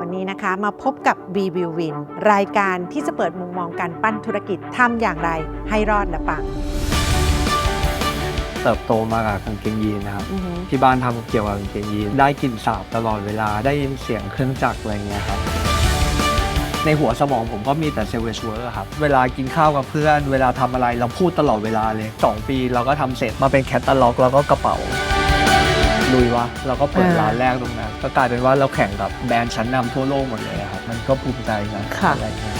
วันนี้นะคะมาพบกับ v w i Win รายการที่จะเปิดมุมมองการปั้นธุรกิจทำอย่างไรให้รอดและปัง เติบโตมากับกางเกงยีนนะครับ อือหือ ที่บ้านทำเกี่ยวกับกางเกงยีนได้กลิ่นสาบตลอดเวลาได้ยินเสียงเครื่องจักรอะไรเงี้ยครับ ในหัวสมองผมก็มีแต่เซเวชเวิร์ครับ เวลากินข้าวกับเพื่อน เวลาทำอะไรเราพูดตลอดเวลาเลย 2 ปีเราก็ทำเสร็จมาเป็นแคตตาล็อกแล้วก็กระเป๋า ลุยวะเราก็เปิดอ่าร้านแรกตรงนั้นก็กลายเป็นว่าเราแข่งกับแบรนด์ชั้นนำทั่วโลกหมดเลยอะครับมันก็ภูมิใจนะค่ะอะไรเงี้ย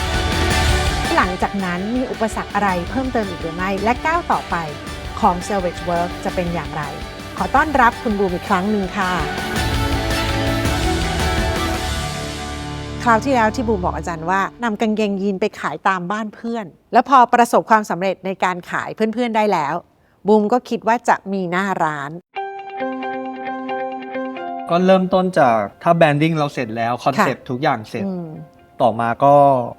หลังจากนั้นมีอุปสรรคอะไรเพิ่มเติมอีกหรือไม่และก้าวต่อไปของ Service Work จะเป็นอย่างไร ขอต้อนรับคุณบูมอีกครั้งหนึ่งค่ะ คราวที่แล้วที่บูมบอกอาจารย์ว่านำกางเกงยีนไปขายตามบ้านเพื่อน แล้วพอประสบความสำเร็จในการขายเพื่อนๆได้แล้ว บูมก็คิดว่าจะมีหน้าร้าน ก็เริ่มต้นจากถ้าแบรนดิ้งเราเสร็จแล้วคอนเซ็ปต์ทุกอย่างเสร็จ อืม ต่อมาก็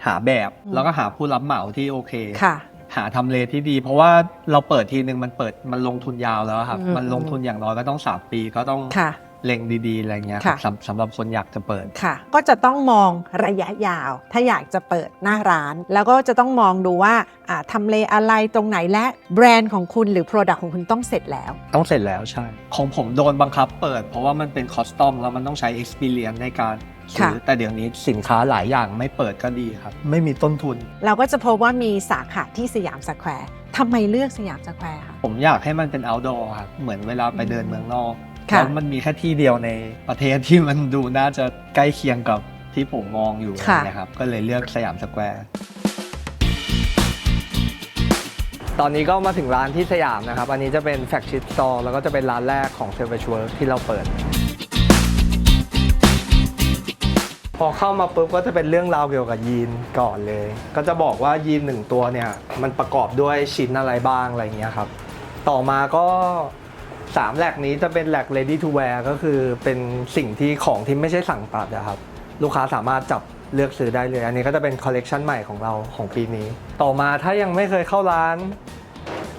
หาแบบ อืม แล้วก็หาผู้รับเหมาที่โอเค ค่ะ หาทำเลที่ดี เพราะว่าเราเปิดทีนึงมันเปิดมันลงทุนยาวแล้วครับ อืม มันลงทุนอย่างน้อยก็ต้อง 3 ปีก็ต้องค่ะ เล็งดีๆอะไรเงี้ยค่ะ สำสำหรับคนอยากจะเปิด ค่ะ ก็จะต้องมองระยะยาว ถ้าอยากจะเปิดหน้าร้าน แล้วก็จะต้องมองดูว่าอ่าทำเลอะไรตรงไหนและแบรนด์ของคุณหรือ Product ของคุณต้องเสร็จแล้ว ต้องเสร็จแล้วใช่ ของผมโดนบังคับเปิด เพราะว่ามันเป็นคอสตอมแล้วมันต้องใช้ experience ในการซื้อค่ะ แต่เดี๋ยวนี้สินค้าหลายอย่างไม่เปิดก็ดีครับ ไม่มีต้นทุน เราก็จะพบว่ามีสาขาที่สยามสแควร์ทำไมเลือกสยามสแควร์คะ ผมอยากให้มันเป็น outdoor ครับเหมือนเวลาไปเดินเมืองนอก ค่ะ แล้วมันมีแค่ที่เดียวในประเทศที่มันดูน่าจะใกล้เคียงกับที่ผมมองอยู่ค่ะ นะครับ ก็เลยเลือกสยามสแควร์ ตอนนี้ก็มาถึงร้านที่สยามนะครับ อันนี้จะเป็นแฟ c ชิ t ส t อร์แล้วก็จะเป็นร้านแรกของเซ r ร์ t ช r ที่เราเปิด พอเข้ามาปุ๊บก็จะเป็นเรื่องราวเกี่ยวกับยีนก่อนเลย ก็จะบอกว่ายีนหนึ่งตัวเนี่ย มันประกอบด้วยชิ้นอะไรบ้างอะไรอย่างเงี้ยครับ ต่อมาก็ 3แหลกนี้จะเป็นแหลก ready to wear ก็คือเป็นสิ่งที่ของที่ไม่ใช่สั่งตัดนะครับ ลูกค้าสามารถจับเลือกซื้อได้เลย อันนี้ก็จะเป็นคอลเลกชันใหม่ของเราของปีนี้ ต่อมาถ้ายังไม่เคยเข้าร้าน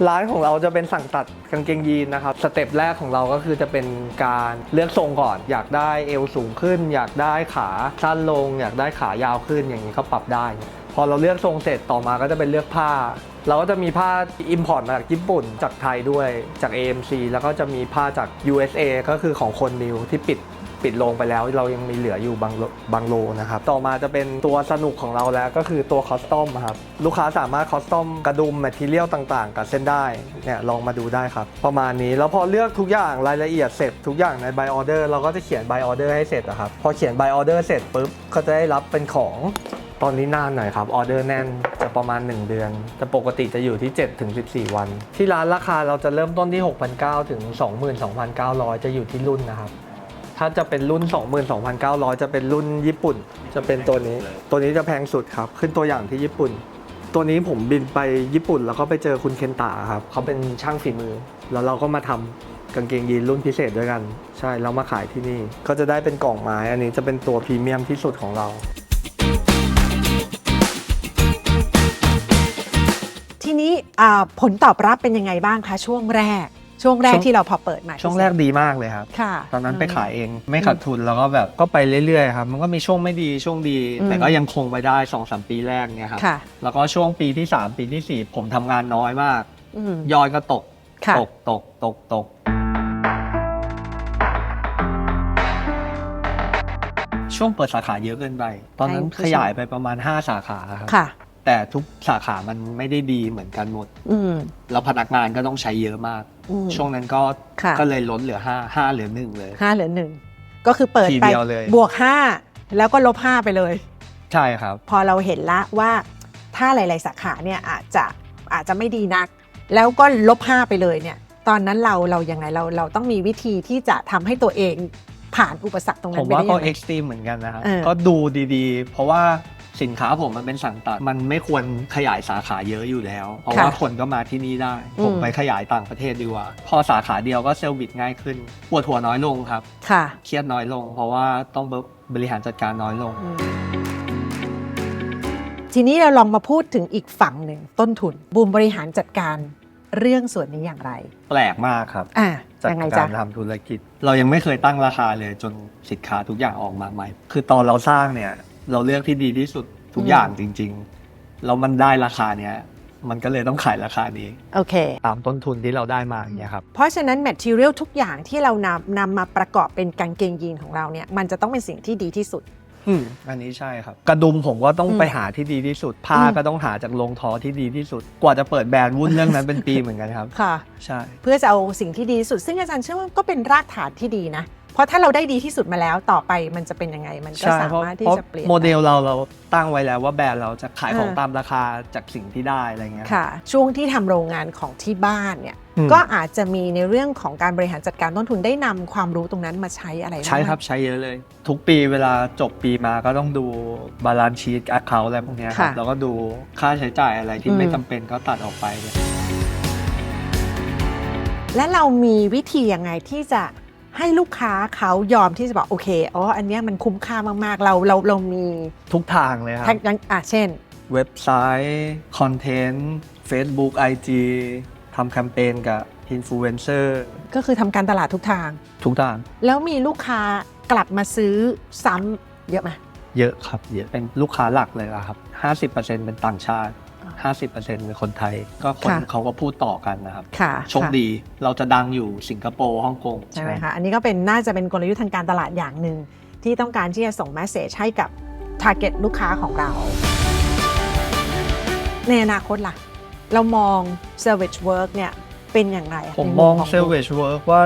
ร้านของเราจะเป็นสั่งตัดกางเกงยีนนะครับ สเต็ปแรกของเราก็คือจะเป็นการเลือกทรงก่อน อยากได้เอวสูงขึ้น อยากได้ขาสั้นลง อยากได้ขายาวขึ้นอย่างนี้ก็ปรับได้ พอเราเลือกทรงเสร็จต่อมาก็จะเป็นเลือกผ้า เราก็จะมีผ้าอิมพอร์ตมาจากญี่ปุ่น จากไทยด้วยจาก AMC แล้วก็จะมีผ้าจาก USA ก็คือของคนนิวที่ปิดปิดโรงไปแล้วเรายังมีเหลืออยู่บางบางโลนะครับ ต่อมาจะเป็นตัวสนุกของเราแล้วก็คือตัวคอสตอมครับ ลูกค้าสามารถคอสตอมกระดุมแมทเทียลต่างๆ กับเส้นได้เนี่ยลองมาดูได้ครับ ประมาณนี้แล้วพอเลือกทุกอย่างรายละเอียดเสร็จทุกอย่างใน by order เราก็จะเขียน by order ให้เสร็จอะครับพอเขียน by order เสร็จปุ๊บก็จะได้รับเป็นของตอนนี้นานหน่อยครับออเดอร์แน่น ประมาณ 1 เดือน แต่ปกติจะอยู่ที่7ถึง14 วัน ที่ร้านราคาเราจะเริ่มต้นที่ 6,900 ถึง 22,900 จะอยู่ที่รุ่นนะครับ ถ้าจะเป็นรุ่น 22,900 จะเป็นรุ่นญี่ปุ่น จะเป็นตัวนี้ ตัวนี้จะแพงสุดครับ ขึ้นตัวอย่างที่ญี่ปุ่น ตัวนี้ผมบินไปญี่ปุ่นแล้วก็ไปเจอคุณเคนตะครับ เขาเป็นช่างฝีมือ แล้วเราก็มาทำกางเกงยีนรุ่นพิเศษด้วยกัน ใช่แล้วมาขายที่นี่ ก็จะได้เป็นกล่องไม้ อันนี้จะเป็นตัวพรีเมียมที่สุดของเรา ทีนี้อ่าผลตอบรับเป็นยังไงบ้างคะช่วงแรก ช่วงแรกช่วงที่เราพอเปิดมาช่วงแรกดีมากเลยครับค่ะตอนนั้นไปขายเองไม่ขาดทุนแล้วก็แบบก็ไปเรื่อยๆครับมันก็มีช่วงไม่ดีช่วงดีอืมแต่ก็ยังคงไปได้2อสปีแรกเนี่ยครับค่ะแล้วก็ช่วงปีที่ 3 ปีทีสี่4 ผมทำงานน้อยมากอืมยอดก็ตกค่ะตกตกตกตกช่วงเปิดสาขาเยอะเกินไป ตอนนั้นใช่ขยายไปประมาณ 5 สาขาครับค่ะ แต่ทุกสาขามันไม่ได้ดีเหมือนกันหมด อืม แล้วพนักงานก็ต้องใช้เยอะมาก อืม ช่วงนั้นก็ค่ะ ก็เลยลดเหลือ5 5เหลือ1เลย ห้าเหลือหนึ่งก็คือเปิดทีไปเดียวเลย บวกห้าแล้วก็ลบห้าไปเลย ใช่ครับ พอเราเห็นละว่าถ้าหลาย ๆ สาขาเนี่ยอาจจะอาจจะไม่ดีนัก แล้วก็ลบห้าไปเลยเนี่ย ตอนนั้นเราเรายังไงเราเราต้องมีวิธีที่จะทำให้ตัวเองผ่านอุปสรรคตรงผนั้นมไปว่าได้ก็ยังไง เอ็กซ์ตรีมเหมือนกันนะครับเออ ก็ดูดีๆ เพราะว่า สินค้าผมมันเป็นสั่งตัด มันไม่ควรขยายสาขาเยอะอยู่แล้ว เพราะว่าคนก็มาที่นี่ได้ผมอืมไปขยายต่างประเทศดีกว่า พอสาขาเดียวก็เซลล์บิดง่ายขึ้น ปวดหัวน้อยลงครับ ค่ะเครียดน้อยลง เพราะว่าต้องบริหารจัดการน้อยลงอืมทีนี้เราลองมาพูดถึงอีกฝั่งหนึ่งต้นทุนบูมบริหารจัดการเรื่องส่วนนี้อย่างไร แปลกมากครับอะจากยังไงกาจ๊ะรทำธุรกิจ เรายังไม่เคยตั้งราคาเลยจนสินค้าทุกอย่างออกมาใหม่ คือตอนเราสร้างเนี่ย เราเลือกที่ดีที่สุดทุกอย่างจริงๆแล้วมันได้ราคาเนี้ยมันก็เลยต้องขายราคานี้ โอเค ตามต้นทุนที่เราได้มาอย่างเงี้ยครับ เพราะฉะนั้น material ทุกอย่างที่เรานำนำมาประกอบเป็นกางเกงยีนของเราเนี่ยมันจะต้องเป็นสิ่งที่ดีที่สุด อืมอันนี้ใช่ครับ กระดุมผมก็ต้องอืมไปหาที่ดีที่สุด ผ้าอืมก็ต้องหาจากโรงทอที่ดีที่สุด กว่าจะเปิดแบรนด์วุ่นเรื่องนั้นเป็นปีเหมือนกันครับ ค่ะ ใช่ เพื่อจะเอาสิ่งที่ดีที่สุด ซึ่งอาจารย์เชื่อว่าก็เป็นรากฐานที่ดีนะ เพราะถ้าเราได้ดีที่สุดมาแล้วต่อไปมันจะเป็นยังไง มันก็ใช่สาเพราะมารถเพที่ราะจะเปลี่ยนโมเดลเราเราตั้งไว้แล้วว่าแบรนด์เราจะขายของเออตามราคาจากสิ่งที่ได้อะไรเงี้ยค่ะ ช่วงที่ทำโรงงานของที่บ้านเนี่ยอืมก็อาจจะมีในเรื่องของการบริหารจัดการต้นทุนได้นำความรู้ตรงนั้นมาใช้อะไรางใช่ครับใช้เยอะเลย ทุกปีเวลาจบปีมาก็ต้องดูบาลานซ์ชีตแอคเคาท์อะไรพวกเนี้ยครับค่ะแล้วก็ดูค่าใช้จ่ายอะไรที่อืมไม่จำเป็นก็ตัดออกไปเลยและเรามีวิธียังไงที่จะ ให้ลูกค้าเขายอมที่จะบอกโอเคอ๋ออันเนี้ยมันคุ้มค่ามากๆเราเราเรามีทุกทางเลยครับทั้งทั้งอะเช่น เว็บไซต์ คอนเทนต์ Facebook IG ทำแคมเปญกับอินฟลูเอนเซอร์ก็คือทำการตลาดทุกทาง ทุกทางแล้วมีลูกค้ากลับมาซื้อซ้ำเยอะไหม เยอะครับ เยอะเป็นลูกค้าหลักเลยอะครับ 50%เป็นต่างชาติอ่า 50%เป็นคนไทย ก็คนค่ะเขาก็พูดต่อกันนะครับ ค่ะโชคดีเราจะดังอยู่สิงคโปร์ฮ่องกง ใช่ไหมคะอันนี้ก็เป็นน่าจะเป็นกลยุทธ์ทางการตลาดอย่างหนึ่งที่ต้องการที่จะส่งแมสเซจให้กับ t a r g e t ลูกค้าของเรา ในอนาคตล่ะ เรามอง Service Work เนี่ยเป็นอย่างไรผมในมองขเซลเวชเวิร์กว่า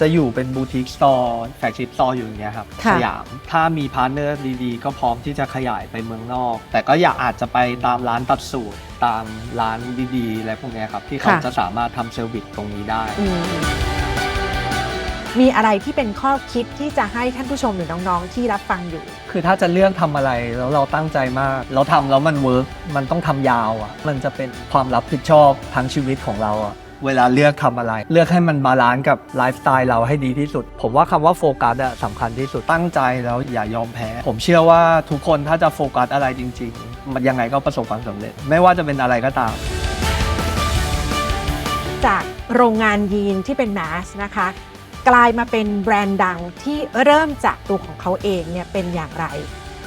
จะอยู่เป็นบูติกสโตร์แฟกชิปสโตร์อยู่อย่างเงี้ยครับค่ะ สยาม ถ้ามีพาร์ทเนอร์ดีๆ ก็พร้อมที่จะขยายไปเมืองนอก แต่ก็อยากอาจจะไปตามร้านตัดสูตร ตามร้านดีๆอะไรพวกเนี้ยครับ ที่เขาค่ะ จะสามารถทำเซอร์วิสตรงนี้ได้ อืมมีอะไรที่เป็นข้อคิดที่จะให้ท่านผู้ชมหรือน้องๆที่รับฟังอยู่ คือถ้าจะเลือกทำอะไรแล้วเราตั้งใจมาก เราทำแล้วมันเวิร์กมันต้องทำยาวอะ มันจะเป็นความรับผิดชอบทั้งชีวิตของเราอะ เวลาเลือกทำอะไร เลือกให้มันบาลานซ์กับไลฟ์สไตล์เราให้ดีที่สุด ผมว่าคำว่าโฟกัสอะสำคัญที่สุดตั้งใจแล้วอย่ายอมแพ้ ผมเชื่อว่าทุกคนถ้าจะโฟกัสอะไรจริง ๆ มันยังไงก็ประสบความสำเร็จ ไม่ว่าจะเป็นอะไรก็ตาม จากโรงงานยีนที่เป็นแมสนะคะกลายมาเป็นแบรนด์ดังที่เริ่มจากตัวของเขาเองเนี่ยเป็นอย่างไร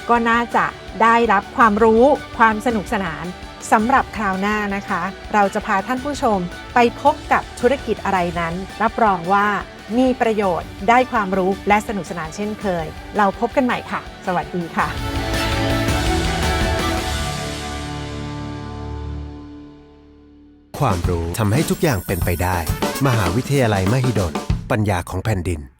ก็น่าจะได้รับความรู้ความสนุกสนาน สำหรับคราวหน้านะคะ เราจะพาท่านผู้ชมไปพบกับธุรกิจอะไรนั้น รับรองว่ามีประโยชน์ได้ความรู้และสนุกสนานเช่นเคย เราพบกันใหม่ค่ะ สวัสดีค่ะความรู้ทำให้ทุกอย่างเป็นไปได้ มหาวิทยาลัยมหิดล ปัญญาของแผ่นดิน